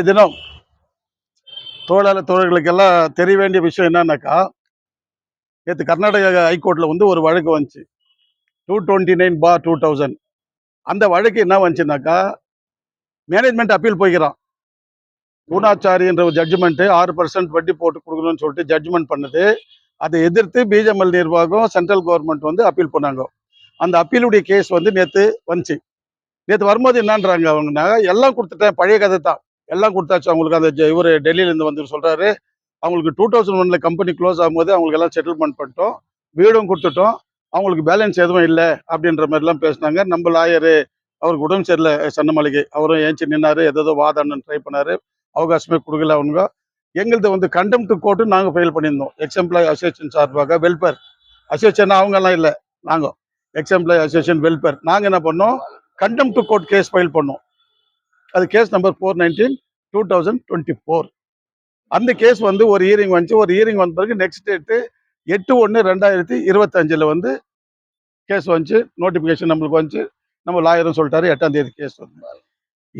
இன்றைய தினம் தொழிலாளர் தோழர்களுக்கெல்லாம் தெரிய வேண்டிய விஷயம் என்னன்னாக்கா நேற்று கர்நாடக ஹைகோர்ட்டில் வந்து ஒரு வழக்கு வந்துச்சு. டூ டுவெண்ட்டி நைன் பா டூ தௌசண்ட் அந்த வழக்கு என்ன வந்துச்சுனாக்கா மேனேஜ்மெண்ட் அப்பீல் போய்க்கிறான். பூனாச்சாரி ஒரு ஜட்ஜ்மெண்ட்டு ஆறு பர்சன்ட் வட்டி போட்டு கொடுக்கணும்னு சொல்லிட்டு ஜட்ஜ்மெண்ட் பண்ணுது. அதை எதிர்த்து பிஜேஎம்எல் நிர்வாகம் சென்ட்ரல் கவர்மெண்ட் வந்து அப்பீல் பண்ணாங்க. அந்த அப்பீலுடைய கேஸ் வந்து நேற்று வந்துச்சு. நேற்று வரும்போது என்னன்றாங்க அவங்கன்னா எல்லாம் கொடுத்துட்டேன் பழைய கதை தான் எல்லாம் கொடுத்தாச்சு. அவங்களுக்கு அந்த இவர் டெல்லியிலேருந்து வந்து சொல்கிறாரு அவங்களுக்கு டூ தௌசண்ட் ஒனில் கம்பெனி க்ளோஸ் ஆகும்போது அவங்களுக்கு எல்லாம் செட்டில்மெண்ட் பண்ணிட்டோம். வீடும் கொடுத்துட்டோம். அவங்களுக்கு பேலன்ஸ் எதுவும் இல்லை அப்படின்ற மாதிரிலாம் பேசினாங்க. நம்ம லாயரு அவருக்கு உடம்பு சரியில்லை சன்னமலைக்கு அவரும் ஏஞ்சி நின்னாரு எதோ வாதாடணும்னு ட்ரை பண்ணார். அவகாசமே கொடுக்கல அவனுங்க எங்களது வந்து கண்டெம்ட் கோர்ட்டு நாங்கள் ஃபைல் பண்ணியிருந்தோம். எக்ஸ்எம்ப்ளாய் அசோசியேஷன் சார்பாக வெல்ஃபேர் அசோசியேஷன் அவங்கெல்லாம் இல்லை நாங்கள் எக்ஸாம்பிளாய் அசோசியேஷன் வெல்ஃபேர் நாங்கள் என்ன பண்ணோம்? கண்டெம்ட் கோர்ட் கேஸ் ஃபைல் பண்ணோம். அது case number four nineteen two thousand twenty four அந்த கேஸ் வந்து ஒரு ஹியரிங் வந்துச்சு. ஒரு ஹியரிங் வந்த பிறகு நெக்ஸ்ட் டேட்டு எட்டு ஒன்று ரெண்டாயிரத்தி இருபத்தஞ்சில் வந்து கேஸ் வந்துச்சு. நோட்டிஃபிகேஷன் நம்மளுக்கு வந்துச்சு. நம்ம லாயரும் சொல்லிட்டாரு. எட்டாம் தேதி கேஸ் வந்து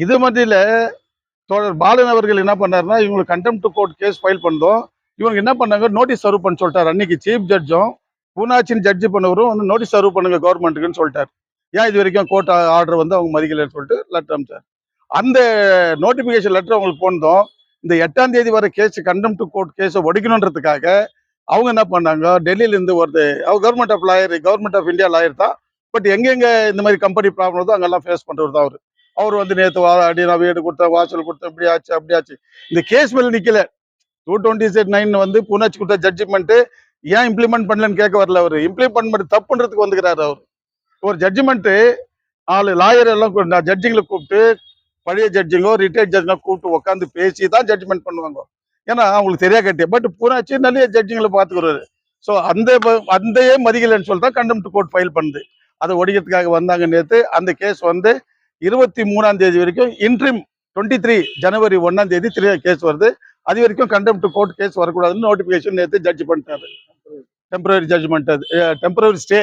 இது மத்தியில் தோழர் பாலன் அவர்கள் என்ன பண்ணாருன்னா இவங்களுக்கு கண்டெம்ட் கோர்ட் கேஸ் ஃபைல் பண்ணோம் இவங்க என்ன பண்ணாங்க? நோட்டீஸ் சர்வ் பண்ண சொல்லிட்டாரு. அன்னைக்கு சீஃப் ஜட்ஜும் பூனாச்சின் ஜட்ஜி பண்ணவரும் வந்து நோட்டீஸ் சர்வ் பண்ணுங்க கவர்மெண்ட்டுக்குன்னு சொல்லிட்டார். ஏன் இது வரைக்கும் கோர்ட் ஆர்டர் வந்து அவங்க மதிக்கலைன்னு சொல்லிட்டு லெட்டர் அமிச்சார். அந்த நோட்டிஃபிகேஷன் லெட்டர் அவங்களுக்கு போனதும் இந்த எட்டாம் தேதி வர கேஸ் கண்டெம்ட் கோர்ட் கேஸை ஒடிக்கணுன்றதுக்காக அவங்க என்ன பண்ணாங்க? டெல்லியிலேருந்து ஒரு government of lawyer government of India lawyer தான். பட் எங்கெங்கே இந்த மாதிரி கம்பெனி ப்ராப்ளம் வருதோ அங்கெல்லாம் ஃபேஸ் பண்ணுறது தான் அவர். அவர் வந்து நேற்று வா அடி நான் வீடு கொடுத்தேன் வாசல் கொடுத்தேன் இப்படி ஆச்சு அப்படி ஆச்சு. இந்த கேஸ் மேலே நிற்கல டூ டுவெண்ட்டி செட் நைன் வந்து புனாச்சி கொடுத்த ஜட்ஜ்மெண்ட்டு ஏன் இம்ப்ளிமெண்ட் பண்ணலன்னு கேட்க வரல அவர். இம்ப்ளிமெண்ட் பண்ணி தப்புன்றதுக்கு வந்துக்கிறாரு அவர். ஒரு ஜட்ஜ்மெண்ட்டு ஆளு லாயர் எல்லாம் ஜட்ஜிங்களை கூப்பிட்டு பழைய ஜட்ஜிங்கோ ரிட்டையர்ட் ஜட்ஜிங்கோ கூப்பிட்டு உட்காந்து பேசி தான் ஜட்ஜ்மெண்ட் பண்ணுவாங்க. ஏன்னா அவங்களுக்கு தெரியா கட்டி பட் பூனாச்சி நிறைய ஜட்ஜிங்களை பார்த்துக்கிறாரு ஸோ அந்த அந்தயே மதிக்கலைன்னு சொல்லி தான் கண்டெம்ட் கோர்ட் ஃபைல் பண்ணுது. அதை ஒடிக்கிறதுக்காக வந்தாங்க நேற்று அந்த கேஸ் வந்து இருபத்தி மூணாம் தேதி வரைக்கும் இன்ட்ரிம் டுவெண்ட்டி த்ரீ ஜனவரி ஒன்றாம் தேதி த்ரீ கேஸ் வருது. அது வரைக்கும் கண்டெம்ட் கோர்ட் கேஸ் வரக்கூடாதுன்னு நோட்டிஃபிகேஷன் நேற்று ஜட்ஜ் பண்ணிட்டாரு. டெம்பரரி ஜட்ஜ்மெண்ட் அது. டெம்பரரி ஸ்டே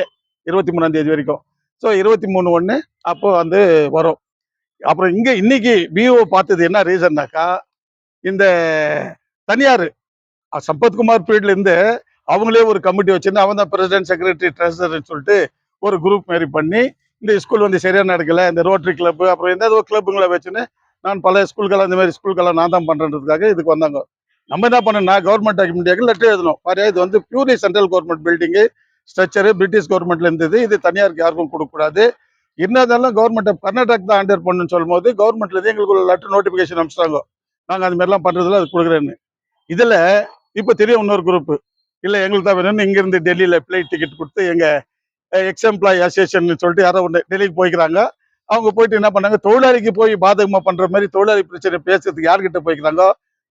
இருபத்தி மூணாம் தேதி வரைக்கும். ஸோ இருபத்தி மூணு ஒன்று அப்போ வந்து வரும். அப்புறம் இங்க இன்னைக்கு பிஓ பார்த்தது என்ன ரீசன்னாக்கா இந்த தனியார் சம்பத்குமார் பீரியட்ல இருந்து அவங்களே ஒரு கமிட்டி வச்சிருந்து அவன் தான் பிரசிடென்ட் செக்ரட்டரி ட்ரெஸர்னு சொல்லிட்டு ஒரு குரூப் மாரி பண்ணி இந்த ஸ்கூல் வந்து சரியா நடக்கல இந்த ரோட்டரி கிளப் அப்புறம் எந்த ஏதோ கிளப்புங்களை வச்சுன்னு நான் பல ஸ்கூல்கெல்லாம் இந்த மாதிரி ஸ்கூல்கெல்லாம் நான் தான் பண்றதுக்காக இதுக்கு வந்தாங்க. நம்ம என்ன பண்ணணும் கவர்மெண்ட் ஆஃப் லெட்டர் எழுதணும். பாரு இது வந்து purely central government building structure British கவர்மெண்ட்ல இருந்தது. இது தனியாருக்கு யாருக்கும் கொடுக்கக்கூடாது. இருந்தாலும் கவர்மெண்ட் கர்நாடகா தான் ஆண்டர் பண்ணுன்னு சொல்லும்போது கவர்மெண்ட்ல இருந்து எங்களுக்கு ஒரு லெட்டர் நோட்டிஃபிகேஷன் அனுப்பிச்சிட்டாங்க. நாங்கள் அந்த மாதிரிலாம் பண்றதுல அது கொடுக்குறேன்னு. இதுல இப்போ தெரியும் இன்னொரு குரூப் இல்லை எங்களுக்கு தான் வேணும்னு இங்கேருந்து டெல்லியில் டெல்லியில பிளைட் டிக்கெட் கொடுத்து எங்க எக்ஸ் எம்ப்ளாய் அசோசியேஷன் சொல்லிட்டு யாரோ ஒன்று டெல்லிக்கு போய்க்கிறாங்க. அவங்க போயிட்டு என்ன பண்ணாங்க? தொழிலாளிக்கு போய் பாதகமா பண்ற மாதிரி தொழிலாளி பிரச்சனை பேசுறதுக்கு யார்கிட்ட போய்க்கிறாங்க?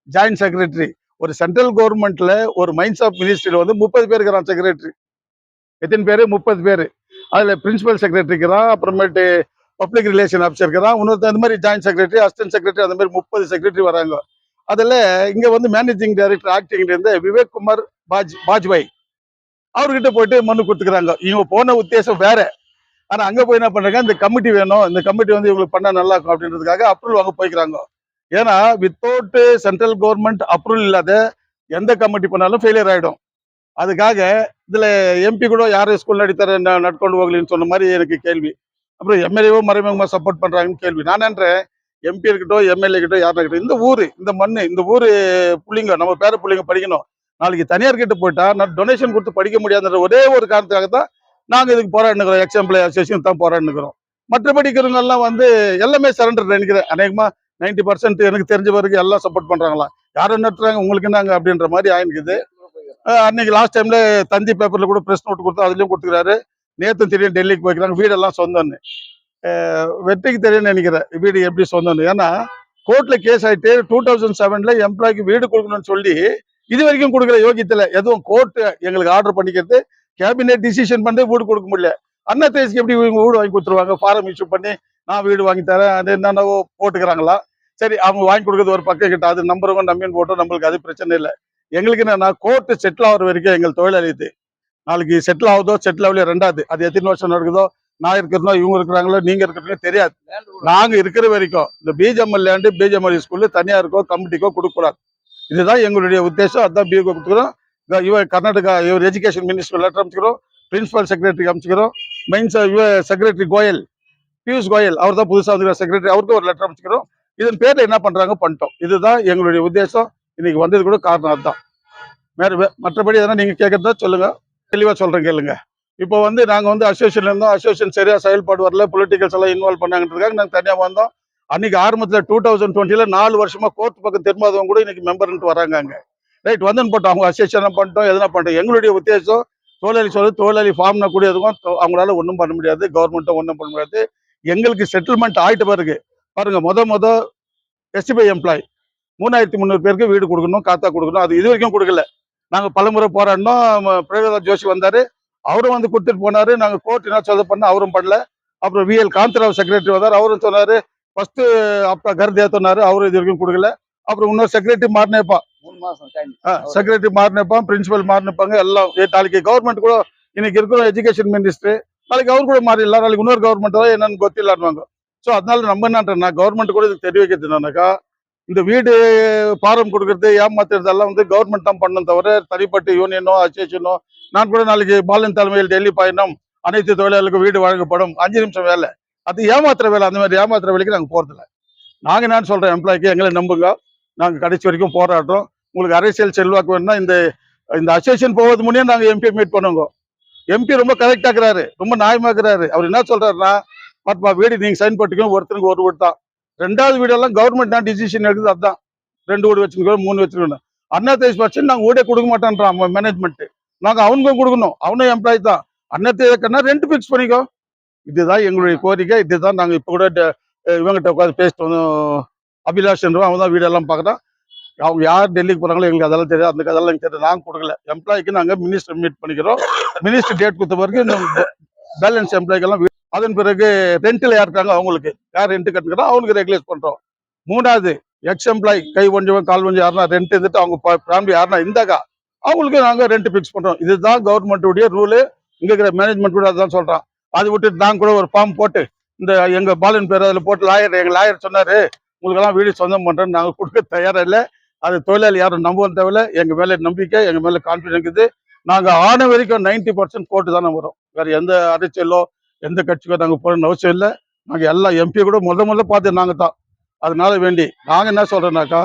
ஜாயின்ட் செக்ரட்டரி ஒரு சென்ட்ரல் கவர்மெண்ட்ல ஒரு மைன்ஸ் ஆஃப் மினிஸ்ட்ரியில் வந்து முப்பது பேர் இருக்கிறான் செக்ரட்டரி எத்தனை பேர்? முப்பது பேர். அதில் பிரின்சிபல் செக்ரட்டரி இருக்கிறான் அப்புறமேட்டு பப்ளிக் ரிலேஷன் ஆஃபீஸர் இருக்கிறான் இன்னொருத்த அந்த மாதிரி ஜாயின்ட் செக்ரட்டரி அசிஸ்டன்ட் செக்ரட்டரி அந்த மாதிரி முப்பது செக்ரட்டரி வராங்க. அதில் இங்க வந்து மேனேஜிங் டைரக்டர் ஆக்டிங் இருந்த விவேக் குமார் பாஜ் பாஜ்பாய். அவர்கிட்ட போயிட்டு மனு கொடுத்துக்கிறாங்க. இவங்க போன உத்தேசம் வேற. ஆனா அங்க போய் என்ன பண்ணுறாங்க இந்த கமிட்டி வேணும். இந்த கமிட்டி வந்து இவங்களுக்கு பண்ணால் நல்லா இருக்கும் அப்படின்றதுக்காக அப்ரூவல் வாங்க போய்க்கிறாங்க. ஏன்னா வித்தவுட் சென்ட்ரல் கவர்மெண்ட் அப்ரூவல் இல்லாத எந்த கமிட்டி பண்ணாலும் ஃபெயிலியர் ஆயிடும். அதுக்காக இதில் எம்பி கூட யாரும் ஸ்கூல் நடித்தர நட்கொண்டு போகலன்னு சொன்ன மாதிரி எனக்கு கேள்வி. அப்புறம் எம்எல்ஏவோ மறைமுகமாக சப்போர்ட் பண்ணுறாங்கன்னு கேள்வி. நான் நினைக்கிறேன் எம்பி இருக்கட்டும் எம்எல்ஏ கிட்ட யாரும் இருக்கட்டும் இந்த ஊர் இந்த மண் இந்த ஊர் பிள்ளைங்க நம்ம பேர பிள்ளைங்க படிக்கணும். நாளைக்கு தனியார் கிட்ட போயிட்டா நான் டொனேஷன் கொடுத்து படிக்க முடியாதுன்ற ஒரே ஒரு காரணத்துக்காக தான் நாங்கள் இதுக்கு போராடினுக்கிறோம் எக்ஸாம்பிள் அசோசியேஷன் தான் போராடினுக்கிறோம் மற்றபடி இருக்கிறவங்கெல்லாம் வந்து எல்லாமே சரண்டர் நினைக்கிறேன். அநேகமாக நைன்டி பர்சன்ட் எனக்கு தெரிஞ்ச வரைக்கும் எல்லாம் சப்போர்ட் பண்ணுறாங்களா யாரும் நட்டுறாங்க உங்களுக்கு என்னங்க அப்படின்ற மாதிரி ஆயிருக்குது அன்னைக்கு லாஸ்ட் டைம்ல தந்தி பேப்பர்ல கூட பிரஸ் நோட் கொடுத்து அதுலயும் கொடுத்துக்கிறாரு நேத்தும் தெரியும் டெல்லிக்கு போய்க்கிறாங்க வீடெல்லாம் சொந்தம்னு வெற்றிக்கு தெரியும் நினைக்கிறேன் வீடு எப்படி சொந்தம்னு ஏன்னா கோர்ட்ல கேஸ் ஆயிட்டு டூ தௌசண்ட் செவன்ல எம்ப்ளாய்க்கு வீடு கொடுக்கணும்னு சொல்லி இது வரைக்கும் கொடுக்குற யோகியத்துல எதுவும் கோர்ட் எங்களுக்கு ஆர்டர் பண்ணிக்கிறது கேபினெட் டிசிஷன் பண்ணி வீடு கொடுக்க முடியல அண்ணா தேசிக்கு எப்படி இவங்க வீடு வாங்கி கொடுத்துருவாங்க ஃபாரம் இஷ்யூ பண்ணி நான் வீடு வாங்கி தரேன் அது என்னென்னவோ போட்டுக்கிறாங்களா சரி அவங்க வாங்கி கொடுக்குறது ஒரு பக்கம் கிட்ட அது நம்புறவங்க நம்பின்னு போட்டோம் நம்மளுக்கு அது பிரச்சனை இல்லை எங்களுக்கு என்னன்னா கோர்ட்டு செட்டில் ஆகிற வரைக்கும் எங்கள் தொழிலாளி இது நாளைக்கு செட்டில் ஆகுதோ செட்டில் ஆகலையோ ரெண்டாவது. அது எத்தனை வருஷம் நடக்குதோ நான் இருக்கிறனோ இவங்க இருக்கிறாங்களோ நீங்க இருக்கிறீங்களோ தெரியாது. நாங்க இருக்கிற வரைக்கும் இந்த பிஜிஎம்எல் லேண்டு பிஜிஎம்எல் ஸ்கூல்ல தனியாருக்கோ கமிட்டிக்கோ கொடுக்கக்கூடாது. இதுதான் எங்களுடைய உத்தேசம் அதான் பிஓ கொடுத்துக்கிறோம். இவ கர்நாடகா இவர் எஜுகேஷன் மினிஸ்டர் லெட்டர் அமைச்சுக்கிறோம் பிரின்சிபல் செக்ரட்டரி அமைச்சுக்கிறோம் மெயின்ஸ் இவ செக்ரட்டரி கோயல் பியூஷ் கோயல் அவர் தான் புதுசாக வந்துக்கிற செக்ரட்டரி அவருக்கு ஒரு லெட்டர் அமைச்சுக்கிறோம் இதன் பேரில் என்ன பண்ணுறாங்க பண்ணிட்டோம். இதுதான் எங்களுடைய உத்தேசம். இன்னைக்கு வந்தது கூட காரணம் அதுதான். வேறு மற்றபடி எதனா நீங்கள் கேட்குறதா சொல்லுங்கள் தெளிவாக சொல்கிறேன் கேளுங்க. இப்போ வந்து நாங்கள் வந்து அசோசியேஷன் இருந்தோம். அசோசியேஷன் சரியாக செயல்பாடு வரல. பொலிட்டிக்கல்ஸ் எல்லாம் இன்வால்வ் பண்ணாங்கன்றதுக்காக நாங்கள் தனியாக வந்தோம். அன்னைக்கு ஆரம்பத்தில் டூ தௌசண்ட் டுவெண்ட்டில நாலு வருஷமாக கோர்ட் பக்கம் திரும்பாதவங்க கூட இன்னைக்கு மெம்பர்ன்ட்டு வராங்க அங்கே. ரைட் வந்துன்னு போட்டோம். அவங்க அசோசியேஷன் பண்ணிட்டோம். எதனா பண்ணிட்டோம். எங்களுடைய உத்தேசம் தொழிலாளி சொல்லு தொழிலாளி ஃபார்ம்னா கூடியதுக்கும் எதுவும் அவங்களால ஒன்றும் பண்ண முடியாது. கவர்மெண்ட்டும் ஒன்றும் பண்ண முடியாது. எங்களுக்கு செட்டில்மெண்ட் ஆகிட்டு பாருங்க பாருங்க முத முத எஸ்டிபை எம்ப்ளாய் மூணாயிரத்தி முந்நூறு பேருக்கு வீடு கொடுக்கணும் காத்தா கொடுக்கணும். அது இது வரைக்கும் கொடுக்கல. நாங்க பலமுறை போராடினோம். பிரகலாத் ஜோஷி வந்தாரு. அவரும் வந்து கொடுத்துட்டு போனாரு. நாங்க கோர்ட் என்ன சொல்ல பண்ண அவரும் பண்ணல. அப்புறம் விஎல் காந்தராவ் செக்ரட்டரி வந்தார். அவரும் சொன்னாரு ஃபர்ஸ்ட் அப்பா கருதியா சொன்னாரு அவரும் இது வரைக்கும் கொடுக்கல. அப்புறம் இன்னொரு செக்ரட்டரி மாறினேப்பா. செக்ரட்டரி மாறினப்பான் பிரின்சிபல் மாறினப்பாங்க. எல்லாம் நாளைக்கு கவர்மெண்ட் கூட இன்னைக்கு இருக்கிற எஜுகேஷன் மினிஸ்டர் நாளைக்கு அவர் கூட மாறிடலாம் நாளைக்கு இன்னொரு கவர்மெண்ட் தான் என்னன்னு கொத்திடலான்வாங்க ஸோ அதனால நம்ம என்னன்றா கவர்மெண்ட் கூட இதுக்கு தெரிய வைக்கிறது என்னன்னாக்கா இந்த வீடு பாரம் கொடுக்கறது ஏமாத்துறதெல்லாம் வந்து கவர்மெண்ட் தான் பண்ணும் தவிர தனிப்பட்ட யூனியனோ அசோசியேஷனோ நான் கூட நாளைக்கு பாலன் தலைமையில் டெல்லி பயணம். அனைத்து தொழிலாளர்களுக்கும் வீடு வழங்கப்படும். அஞ்சு நிமிஷம் வேலை. அது ஏமாத்துற வேலை. அந்த மாதிரி ஏமாத்துற வேலைக்கு நாங்கள் போகிறதில்ல நாங்கள் என்ன சொல்றோம் எம்ப்ளாய்க்கு எங்களை நம்புங்க. நாங்கள் கடைசி வரைக்கும் போராடுறோம். உங்களுக்கு அரசியல் செல்வாக்கு வேணும்னா இந்த இந்த அசோசியேஷன் போவது முன்னே நாங்கள் எம்பி மீட் பண்ணுவோங்க எம்பி ரொம்ப கரெக்டா இருக்கிறாரு ரொம்ப நியாயமாக இருக்கிறாரு அவர் என்ன சொல்கிறாருன்னா பாப்பா வீடு நீங்கள் சைன் போட்டுக்கணும் ஒருத்தருக்கு ஒரு வீடு தான். ரெண்டாவது வீடெல்லாம் கவர்மெண்ட் தான் டிசிஷன் எடுக்குது அதான். ரெண்டு வீடு வச்சுருக்கோம் மூணு வச்சுக்கணும் அண்ணா தேஜ் நாங்கள் நாங்க வீடே கொடுக்க மாட்டோன்றான் மேனேஜ்மெண்ட் நாங்க அவனுக்கும் கொடுக்கணும் அவனும் எம்ப்ளாயி தான். அண்ணா தேஜ்னா ரெண்ட் ஃபிக்ஸ் பண்ணிக்கோ. இதுதான் எங்களுடைய கோரிக்கை இதுதான் நாங்க இப்ப கூட இவங்ககிட்ட உட்காந்து பேசிட்டு வந்தோம். அபிலாஷ் அவன் தான் வீடெல்லாம் பார்க்குறான். அவங்க யார் டெல்லிக்கு போகிறாங்களோ எங்களுக்கு அதெல்லாம் தெரியாது அந்த கதெல்லாம் எனக்கு தெரியாது. நாங்க கொடுக்கல. எம்ப்ளாய்க்கு நாங்க மினிஸ்டர் மீட் பண்ணிக்கிறோம். மினிஸ்டர் டேட் கொடுத்த பிறகு பேலன்ஸ் எம்ப்ளாய்க்கெல்லாம் அதன் பிறகு ரெண்டில் யார் அவங்களுக்கு. யார் ரெண்ட் கட்டுக்கிறோம் அவங்களுக்கு ரெகுலேட் பண்ணுறோம் மூணாவது எக்ஸ் எம்ப்ளாய் கை கொஞ்சம் கால் கொஞ்சம் யாருன்னா ரெண்ட் இருந்துட்டு அவங்க ஃபேமிலி யாருன்னா இருந்தாக்கா அவங்களுக்கு நாங்கள் ரெண்ட் ஃபிக்ஸ் பண்ணுறோம் இதுதான் கவர்மெண்ட்டுடைய ரூலு இங்கே இருக்கிற மேனேஜ்மெண்ட் கூட அதுதான் சொல்கிறோம் அது விட்டுட்டு நாங்கள் கூட ஒரு ஃபார்ம் போட்டு இந்த எங்கள் பாலன் பேர் அதில் போட்டு லாயர் எங்கள் லாயர் சொன்னார் உங்களுக்கெல்லாம் வீடு சொந்தம் பண்ணுறேன்னு நாங்கள் கொடுக்க தயாராக இல்லை. அது தொழிலாளி யாரும் நம்பவும் தேவையில்ல. எங்கள் மேலே நம்பிக்கை எங்கள் மேலே கான்ஃபிடன்ஸ் இருக்குது. நாங்கள் ஆன வரைக்கும் நைன்டி பர்சன்ட் கோர்ட்டு தானே வரும். வேற எந்த அரசியலோ எந்த கட்சிக்கோ நாங்கள் போகணும்னு அவசியம் இல்லை. நாங்கள் எல்லா எம்பி கூட முத முதல்ல பார்த்து நாங்கள் தான். அதனால வேண்டி நாங்கள் என்ன சொல்கிறோன்னாக்கா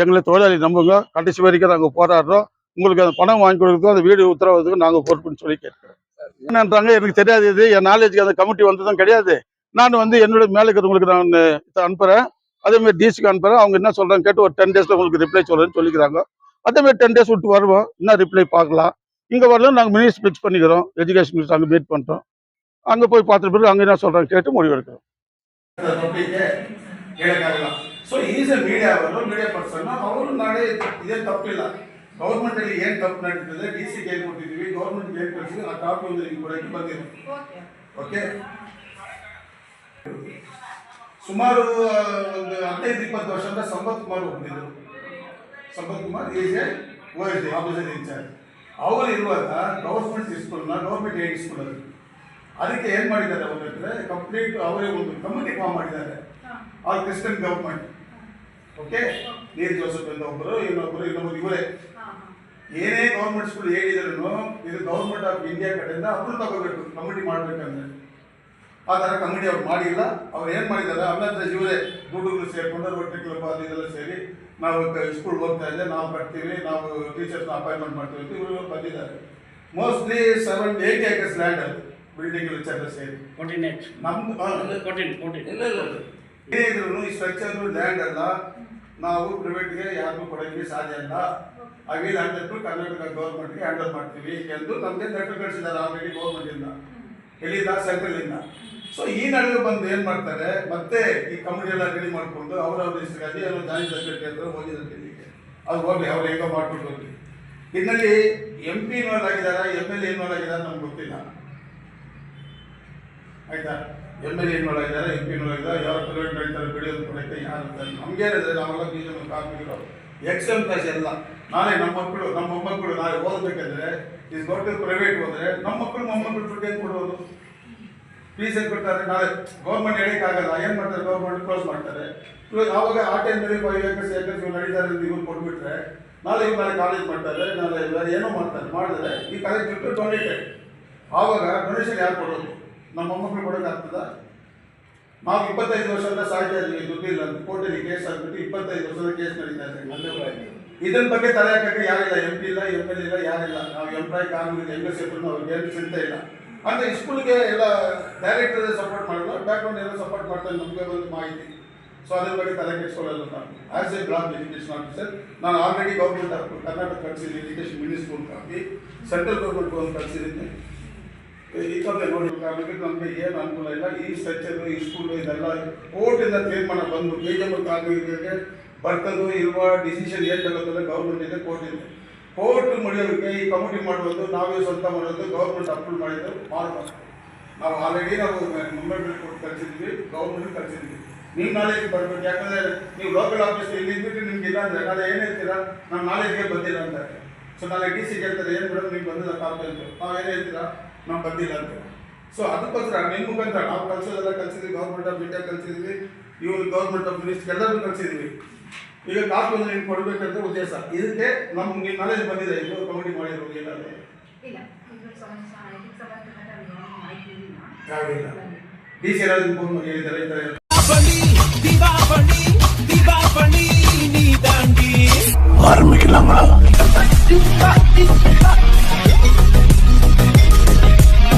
எங்களை தொழிலாளி நம்புங்க. கடைசி வரைக்கும் நாங்கள் போராடுறோம். உங்களுக்கு அந்த பணம் வாங்கி கொடுக்குறதுக்கும் அந்த வீடு உத்தரவாதத்துக்கும் நாங்கள் பொறுப்புன்னு சொல்லி கேட்குறோம். என்னன்றாங்க? எனக்கு தெரியாது இது. என் நாலேஜுக்கு அந்த கமிட்டி வந்ததும் கிடையாது. நான் வந்து என்னோட மேலே இருக்கிறவங்களுக்கு நான் அனுப்புகிறேன் அதேமாதிரி டிசிக்கு அனுப்புறேன். அவங்க என்ன சொல்கிறாங்க கேட்டு ஒரு டென் டேஸில் உங்களுக்கு ரிப்ளை சொல்கிறேன்னு சொல்லிக்கிறாங்க. அதே மாதிரி டென் டேஸ் விட்டு வருவோம். இன்னும் ரிப்ளை பார்க்கலாம். இங்கே வரலாம் நாங்கள் மினிஸ்டர் ஃபிக்ஸ் பண்ணிக்கிறோம். எஜுகேஷன் மினிஸ்டர் அங்கே மீட் பண்ணுறோம் அங்க போய் பார்த்துட்டு பிறகு அங்க என்ன சொல்றாங்க கேட்டு முடிவு எடுக்கிறோம் ಪಬ್ಲಿಕ್ಗೆ ಹೇಳಕ್ಕಾಗಲ್ಲ ಸೊ ಈಸ್ ಎ ಮೀಡಿಯಾ ಅವರು ಮೀಡಿಯಾ ಪರ್ಸನ್ ಅವರು ನಾಳೆ ಇದೇನು ತಪ್ಪಿಲ್ಲ ಗೌರ್ಮೆಂಟ್ ಅಲ್ಲಿ ಏನ್ ತಪ್ಪು ನಡೀತದೆ ಡಿ ಸಿ ಏನ್ ಕೊಟ್ಟಿದೀವಿ ಗೌರ್ಮೆಂಟ್ ಏನ್ ಕಳಿಸಿದ್ವಿ ಆ ಕಾಪಿ ಒಂದು ನಿಮ್ಗೆ ಕೊಡಕ್ಕೆ ಬಂದಿರೋ ಓಕೆ ಸುಮಾರು ಆ, ಒಂದು ಹದಿನೈದು ಇಪ್ಪತ್ತು ವರ್ಷದಿಂದ Sampath Kumar ಒಬ್ಬರಿದ್ರು Sampath Kumar is A O S D officer incharge ಅವರು ಇರುವಾಗ ಗೌರ್ಮೆಂಟ್ ಸ್ಕೂಲ್ನ ಗೌರ್ಮೆಂಟ್ ಏಡ್ ಸ್ಕೂಲ್ ಅದು ಅದಕ್ಕೆ ಏನ್ ಮಾಡಿದ್ದಾರೆ ಅವ್ರ ಕಂಪ್ಲೀಟ್ ಅವರೇ ಒಂದು ಕಮಿಟಿ ಫಾರ್ಮ್ ಮಾಡಿದ್ದಾರೆ. ಆಲ್ ಕ್ರಿಸ್ಟಿಯನ್ ಗವರ್ಮೆಂಟ್ ಓಕೆ ನೀರ್ ಜೋಸಫ್ ಅಂತ ಒಬ್ಬರು ಇನ್ನೊಬ್ಬರು ಇನ್ನೊಬ್ಬರು ಇವರೇ. ಏನೇ ಗೌರ್ಮೆಂಟ್ ಸ್ಕೂಲ್ ಹೇಳಿದ್ರು ಇದು ಗೌರ್ಮೆಂಟ್ ಆಫ್ ಇಂಡಿಯಾ ಕಡೆಯಿಂದ ಅವರು ತಗೋಬೇಕು ಕಮಿಟಿ ಮಾಡ್ಬೇಕಂದ್ರೆ. ಆ ಥರ ಕಮಿಟಿ ಅವ್ರು ಮಾಡಿಲ್ಲ. ಅವ್ರು ಏನು ಮಾಡಿದ್ದಾರೆ ಅಲ್ಲಂದ್ರೆ ಇವರೇ ದುಡ್ಡುಗಳು ಸೇರ್ಕೊಂಡು ರೊಟ್ಟಿ ಕ್ಲಬ್ ಅದು ಇದೆಲ್ಲ ಸೇರಿ ನಾವು ಸ್ಕೂಲ್ ಹೋಗ್ತಾ ಇದ್ದೆ ನಾವು ಬರ್ತೀವಿ ನಾವು ಟೀಚರ್ಸ್ನ ಅಪಾಯಿಂಟ್ಮೆಂಟ್ ಮಾಡ್ತೀವಿ ಅಂತ ಇವರು ಬಂದಿದ್ದಾರೆ. Mostly seven eight acres land ಅದು ಬಿಲ್ಡಿಂಗ್ ವಿಚಾರ ಸೇರಿ. ಫೋರ್ಟೀನ್ ಏಟ್ ನಮ್ದು ಆ, ಫೋರ್ಟೀನ್ ಫೋರ್ಟೀನ್ ಏನೇ ಇದ್ರು ಈ ಸ್ಟ್ರಕ್ಚರ್ ಲ್ಯಾಂಡ್ ಅಲ್ಲ. ನಾವು ಪ್ರೈವೇಟ್ಗೆ ಯಾರಿಗೂ ಕೊಡೋಕ್ಕೆ ಸಾಧ್ಯ ಇಲ್ಲ. ಆ ವೀಲ್ ಹಂಡ್ರೆಡ್ ಕರ್ನಾಟಕ ಗೌರ್ಮೆಂಟ್ಗೆ ಹ್ಯಾಂಡಲ್ ಮಾಡ್ತೀವಿ ಎಂದು ನಮಗೆ ಲೆಟರ್ ಕಳಿಸಿದ್ದಾರೆ. ಆಲ್ರೆಡಿ ಗೌರ್ಮೆಂಟ್ ಇಂದ. ಎಲ್ಲಿಂದ ಸೆಂಟ್ರಲ್ ಇಂದ ಸೊ ಈ ನಡುವೆ ಬಂದು ಏನು ಮಾಡ್ತಾರೆ? ಮತ್ತೆ ಈ ಕಮಿಟಿ ಎಲ್ಲ ರೆಡಿ ಮಾಡಿಕೊಂಡು ಅವ್ರವ್ರ ಹೆಸರಿಗಾಗಿ ಎಲ್ಲ ಜಾಯಿಂಟ್ ಸೆಕ್ರೆಟರಿ ಹತ್ರ ಹೋಗಿದ್ದಾರೆ ಡೆಲ್ಲಿಗೆ ಅದು ಹೋಗಿ ಅವ್ರು ಹೇಗೋ ಮಾಡ್ಕೊಂಡು ಹೋಗಿ ಇದರಲ್ಲಿ ಎಂ ಪಿ ಇನ್ವಾಲ್ವ್ ಆಗಿದ್ದಾರೆ? ಎಂ ಎಲ್ ಎ ಇನ್ವಾಲ್ವ್ ಆಗಿದ್ದಾರೆ ನಮ್ಗೆ ಗೊತ್ತಿಲ್ಲ. ಆಯ್ತಾ? ಎಂ ಎಲ್ ಎ ಇನ್ವಾಲ್ವ್ ಆಗಿದ್ದಾರೆ ಎಂ ಪಿ ಆಗಿದ್ದಾರೆ ಯಾವ ಪ್ರೈವೇಟ್ ಹೇಳ್ತಾರೆ? ಬೆಳೆಯೋದು ಕೊಡಕ್ಕೆ ಯಾರು ನಮ್ಗೇನಿದೆ ನಾವೆಲ್ಲ ಬೀಜ ಕಾರ್ಮಿಕರು ಎಕ್ಸೆಲ್ ಕ್ಲಾಸ್ ಎಲ್ಲ. ನಾಳೆ ನಮ್ಮ ಮಕ್ಕಳು, ನಮ್ಮ ಮೊಮ್ಮಕ್ಕಳು ನಾಳೆ ಓದಬೇಕಂದ್ರೆ ಇಸ್ ಗೌರ್ಮೆಂಟ್ ಪ್ರೈವೇಟ್ ಹೋದರೆ ನಮ್ಮ ಮಕ್ಕಳು ಮೊಮ್ಮಕ್ಕಳು ದುಡ್ಡು ಹೆಂಗೆ ಕೊಡೋದು? ಫೀಸ್ ಹೆಂಗೆ ಕೊಡ್ತಾರೆ? ನಾಳೆ ಗೌರ್ಮೆಂಟ್ ಹೇಳೋಕ್ಕಾಗಲ್ಲ ಏನು ಮಾಡ್ತಾರೆ? ಗೌರ್ಮೆಂಟ್ ಕ್ಲೋಸ್ ಮಾಡ್ತಾರೆ. ಆವಾಗ ಆ ಟೈಮಲ್ಲಿ ಫೈವ್ ಏಕರ್ಸ್ ಏಕರ್ಸ್ ನಡೀತಾರೆ ಇವ್ರು ಕೊಟ್ಬಿಟ್ರೆ, ನಾಳೆ ಇವ್ರು ನಾಳೆ ಕಾಲೇಜ್ ಮಾಡ್ತಾರೆ, ನಾಳೆ ಏನೋ ಮಾಡ್ತಾರೆ. ಮಾಡಿದ್ರೆ ಈ ಕಾಲೇಜ್ ಬಿಟ್ಟು ಡೊನೇಟೆಡ್ ಆವಾಗ ಡೊನೇಷನ್ ಯಾರು ಕೊಡೋದು? ನಮ್ಮ ಮೊಮ್ಮಕ್ಕಳು ಕೊಡೋಕ್ಕಾಗ್ತದ ನಾವು ಇಪ್ಪತ್ತೈದು ವರ್ಷದ ದುಡ್ಡಿಲ್ಲ. ಅಂತ ಕೋರ್ಟಲ್ಲಿ ಕೇಸ್ ಆಗ್ಬಿಟ್ಟು ಇಪ್ಪತ್ತೈದು ವರ್ಷದ ಕೇಸ್ ನಡೀತಾ ಇದೆ ಇದನ್ನ ಬಗ್ಗೆ ತಲೆ ಹಾಕಕ್ಕೆ ಯಾರಿಲ್ಲ? ಎಂ ಪಿ ಇಲ್ಲ ಎಂ ಎಲ್ ಇಲ್ಲ, ಯಾರಿಲ್ಲ. ನಾವು ಎಂಪ್ಲಾಯ್ ಕಾನೂನು ಹೆಂಗ ಎಫ್ ಅವ್ರಿಗೆ ಏನು ಚಿಂತೆ ಇಲ್ಲ. ಅಂದ್ರೆ ಸ್ಕೂಲ್ಗೆ ಎಲ್ಲ ಡೈರೆಕ್ಟರ್ ಸಪೋರ್ಟ್ ಮಾಡಲ್ಲ ಬ್ಯಾಕ್ಗ್ರೌಂಡ್ ಎಲ್ಲ ಸಪೋರ್ಟ್ ಮಾಡ್ತಾರೆ ನಮಗೆ ಒಂದು ಮಾಹಿತಿ. ಸೊ ಅದ್ರ ಬಗ್ಗೆ ತಲೆ ಕೆಡಿಸ್ಕೊಳ್ಳಲ್ಲ ನಾನು as a block education officer ನಾನು already government Karnataka ಕಳಿಸಿದ್ದೀನಿ education minister copy central government ಒಂದು ಕಳಿಸಿದ್ದೀನಿ. ಈಗಾಗಲೇ ನೋಡಿ ಕಾರಣಕ್ಕೆ ನಮಗೆ ಏನು ಅನುಕೂಲ ಇಲ್ಲ. ಈ ಸ್ಟ್ರಕ್ಚರ್, ಈ ಸ್ಕೂಲ್ ಇದೆಲ್ಲ ಕೋರ್ಟಿಂದ ತೀರ್ಮಾನ ಬಂದು ಕೆ ಜಿ ಎಂ ಕಾರ್ಮಿಕರಿಗೆ ಬರ್ತದೋ ಇರುವ ಡಿಸಿಷನ್ ಏನು ತಗೋತದೆ ಗೌರ್ಮೆಂಟ್ ಇದೆ ಕೋರ್ಟ್ ಇದೆ. ಕೋರ್ಟ್ ಮುಡಿಯೋದಕ್ಕೆ ಈ ಕಮಿಟಿ ಮಾಡುವುದು ನಾವೇ ಸ್ವಂತ ಮಾಡೋದು ಗೌರ್ಮೆಂಟ್ ಅಪ್ರೂವ್ ಮಾಡಿದ್ದು ಮಾಡಬಾರ್ದು ನಾವು ಆಲ್ರೆಡಿ ನಾವು ಮುಂಬೈ ಕೊಟ್ಟು ಕಳಿಸಿದ್ವಿ ಗೌರ್ಮೆಂಟ್ ಕಳಿಸಿದ್ವಿ. ನೀವು ನಾಳೆಗೆ ಬರಬೇಕು, ಯಾಕಂದರೆ ನೀವು ಲೋಕಲ್ ಆಫೀಸ್ ಇಲ್ಲಿ ಇದ್ಬಿಟ್ಟು ನಿಮ್ಗೆ ಇಲ್ಲ ಅಂದರೆ ನಾಳೆ ಏನು ನಮ್ಮ ನಾಲೆಜ್ಗೆ ಬಂದಿಲ್ಲ ಅಂತ ಸೊ ನಾಳೆ ಡಿ ಸಿ ಹೇಳ್ತಾರೆ ಏನು ಮೇಡಮ್ ನೀವು ಬಂದಿಲ್ಲ ಅಂತ ನಾವು ಏನು ಹೇಳ್ತೀರಾ? ನಾವು ಬಂದಿಲ್ಲ ಅಂತ. ಸೊ ಅದಕ್ಕೋಸ್ಕರ ನಿಮ್ಮ ಮುಖಾಂತರ ನಾವು ಕಲಿಸೋದೆಲ್ಲ ಕಲಿಸಿದ್ವಿ ಗೌರ್ಮೆಂಟ್ ಆಫ್ ಇಂಡಿಯಾ ಕಲಿಸಿದ್ವಿ ಇವರು ಗೌರ್ಮೆಂಟ್ ಆಫ್ ಮಿನಿಸ್ಟರ್ ಎಲ್ಲರೂ ಕಲಿಸಿದ್ವಿ ಈಗ ಕಾಸ್ಟ್ ಬಂದ್ರೆ ಕೊಡಬೇಕಂತ ಉದ್ದೇಶ. ಇದಕ್ಕೆ ನಮ್ಗೆ ನಿಮ್ಮ ನಾಲೆಜ್ ಬಂದಿದೆ ಇದು ಕಮಿಟಿ ಮಾಡಿರೋ ಏನಾದ್ರು ಯಾವಿಲ್ಲ ಡಿ ಸಿ ರಾಜ್ ಫೋನ್ ಹೇಳಿದ್ದಾರೆ ಈ ಥರ ದೀಪಾವಳಿ ದೀಪಾವಳಿ